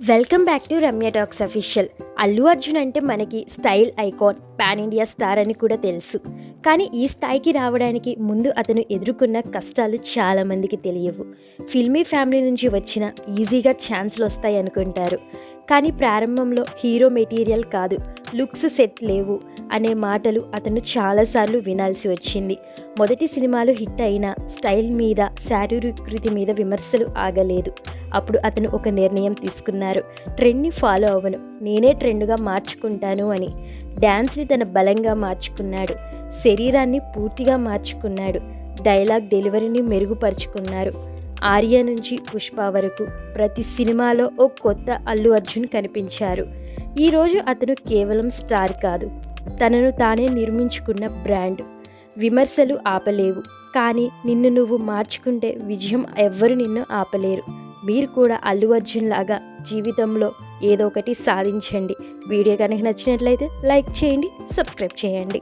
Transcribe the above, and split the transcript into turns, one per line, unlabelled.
Welcome back to Ramya talks official Allu Arjun అంటే మనకి style icon pan India star అని కూడా తెలుసు. కానీ ఈ స్థాయికి రావడానికి ముందు అతను ఎదుర్కొన్న కష్టాలు చాలామందికి తెలియవు. ఫిల్మీ ఫ్యామిలీ నుంచి వచ్చిన ఈజీగా ఛాన్స్లు వస్తాయి అనుకుంటారు. కానీ ప్రారంభంలో హీరో మెటీరియల్ కాదు లుక్స్ సెట్ లేవు అనే మాటలు అతను చాలాసార్లు వినాల్సి వచ్చింది. మొదటి సినిమాలు హిట్ అయినా స్టైల్ మీద శారీరకృతి మీద విమర్శలు ఆగలేదు. అప్పుడు అతను ఒక నిర్ణయం తీసుకున్నారు. ట్రెండ్ని ఫాలో అవ్వను. నేనే ట్రెండ్గా మార్చుకుంటాను అని. డ్యాన్స్ని తన బలంగా మార్చుకున్నాడు. శరీరాన్ని పూర్తిగా మార్చుకున్నాడు. డైలాగ్ డెలివరీని మెరుగుపరుచుకున్నారు. ఆర్య నుంచి పుష్ప వరకు ప్రతి సినిమాలో ఓ కొత్త అల్లు అర్జున్ కనిపించారు. ఈరోజు అతను కేవలం స్టార్ కాదు. తనను తానే నిర్మించుకున్న బ్రాండ్. విమర్శలు ఆపలేవు. కానీ నిన్ను నువ్వు మార్చుకుంటే విజయం ఎవ్వరు నిన్ను ఆపలేరు. మీరు కూడా అల్లు అర్జున్ లాగా జీవితంలో ఏదో ఒకటి సాధించండి. వీడియో కనుక నచ్చినట్లయితే లైక్ చేయండి సబ్స్క్రైబ్ చేయండి.